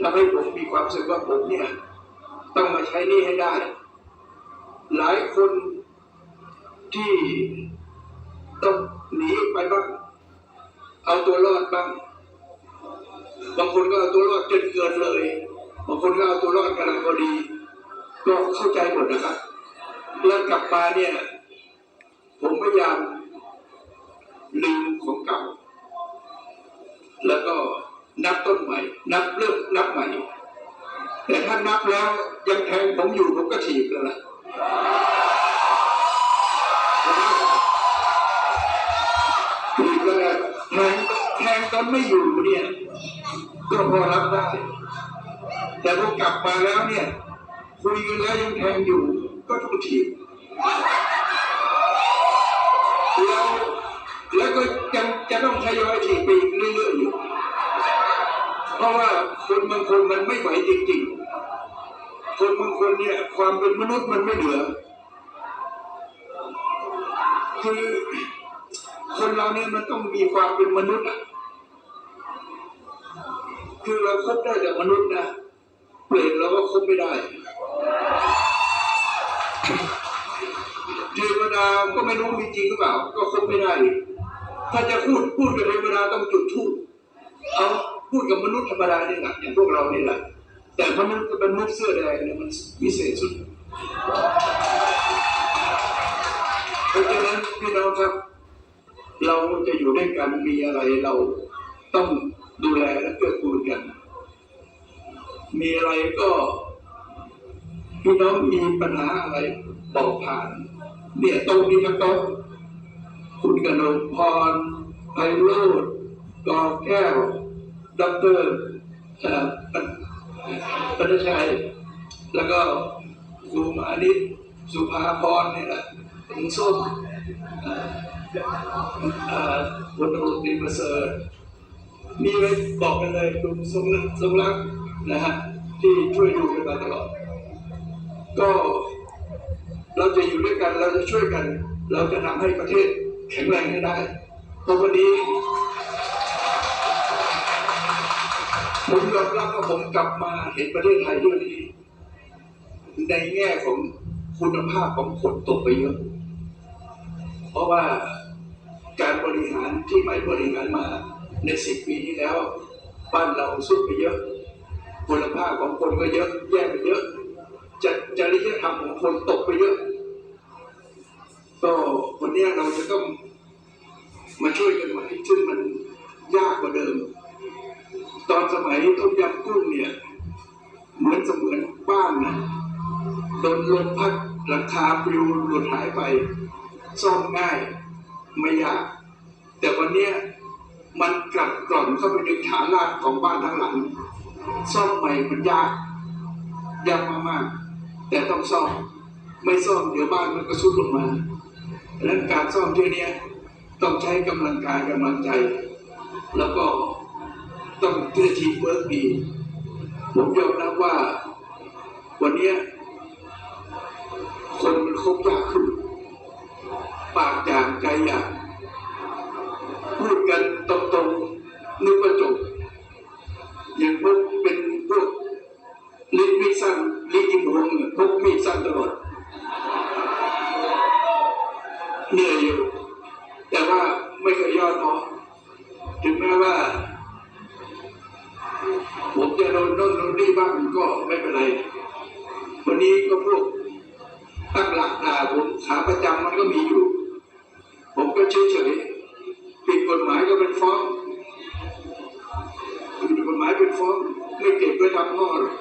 ทำให้ผมมีความรู้สึกว่าผมเนี่ย ต้องมาใช้นี่ให้ได้ หลายคนที่ต้องหนีไปบ้าง เอาตัวรอดบ้าง บางคนก็เอาตัวรอดจนเกินเลย บางคนก็เอาตัวรอดกำลังพอดี ก็เข้าใจหมดนะครับแล้วกลับมาเนี่ย ผมพยายามลืมของเก่า นับต้นใหม่ นับเริ่มนับใหม่ แต่ถ้านับแล้วยังแทงผมอยู่ผมก็ถีบแล้วล่ะถีบแล้วนะแทงแทงตอนไม่อยู่เนี่ยก็พอรับได้ แต่พอกลับมาแล้วเนี่ยคุยกันแล้วยังแทงอยู่ก็ต้องถีบแล้วแล้วก็ยังจะต้องทยอยถีบไปอีกเรื่อย เพราะว่าคนบางคนมันไม่ไหวจริงๆ คนบางคนเนี่ย ความเป็นมนุษย์มันไม่เหลือ คือคนเราเนี่ยมันต้องมีความเป็นมนุษย์อะคือเราคบได้แต่มนุษย์นะเปรตเราก็คบไม่ได้เทวดาก็ไม่รู้มีจริงหรือเปล่า ก็คบไม่ได้ ถ้าจะพูดพูดกับเทวดาต้องจุดทูปเอา พูดกับมนุษย์ธรรมดาเนี่แหละอย่างพวกเรานี่แหละแต่มนุษย์กับมนุษย์เสื้อแดงเนี่ยมันพิเศษสุดเพราะฉะนั้นพี่น้องครับ เราจะอยู่ด้วยกันมีอะไรเราต้องดูแลและเกื้อกูลกัน มีอะไรก็พี่น้องมีปัญหาอะไรบอกผ่าน เนี่ยต๊ะนี้ก็โต๊ะคุณกนกพรไพโรดกอแก้ว ด็อกเตอร์เอ่อปัญชัย แล้วก็สุมานิสุภาพรเนี่ยแหละถึงส้มวันรวจตรีประเสริฐมีไว้บอกกันเลยคุณทรงรักทรงรักนะฮะที่ช่วยดูกันมาตลอด ก็เราจะอยู่ด้วยกันเราจะช่วยกัน เราจะทำให้ประเทศแข็งแรงให้ได้เพราะวันนี้ ผมยอมรับว่าผมกลับมาเห็นประเทศไทยด้วยดีในแง่ของคุณภาพของคนตกไปเยอะ เพราะว่าการบริหารที่ไม่บริหารมาในสิบปีที่แล้ว บ้านเราสุดไปเยอะ คุณภาพของคนก็เยอะแย่ไปเยอะจจริยธรรมของคนตกไปเยอะ ก็วันนี้เราจะต้องมาช่วยกันใหม่ซึ่งมันยากกว่าเดิม ตอนสมัยต้มยำกุ้งเนี่ย เหมือนเสมือนบ้านนะโดนลมพัดหลังคาปลิวหลุดหายไปซ่อมง่ายไม่ยาก แต่วันนี้มันกลับกร่อนเข้าไปในฐานรากของบ้านทั้งหลังซ่อมใหม่มันยากยากมากๆ แต่ต้องซ่อมไม่ซ่อมเดี๋ยวบ้านมันก็สุดลงมาดังนั้นการซ่อมเที่ยวนี้ต้องใช้กำลังกายกำลังใจ แล้วก็ ต้องเพื่อทีมเวิร์กดีผมยอมรับว่า วันนี้คนมันคบยากขึ้น ปากอย่างใจอย่างพูดกันตรงๆนึกว่าจบอย่างพวกเป็นพวกลิ้นมีสั้นลิ้นยิงหงเนี่ยพกมีสั้นตลอดเหนื่อยอยู่ แต่ว่าไม่เคยย่อท้อถึงแม้ว่า นี่บ้างก็ไม่เป็นไร วันนี้ก็พวกตั้งหลักด่าผมขาประจำมันก็มีอยู่ ผมก็เฉยเฉยผิดกฎหมายก็เป็นฟ้องผิดกฎหมายเป็นฟ้องไม่เก็บไว้ทำข้อหรอก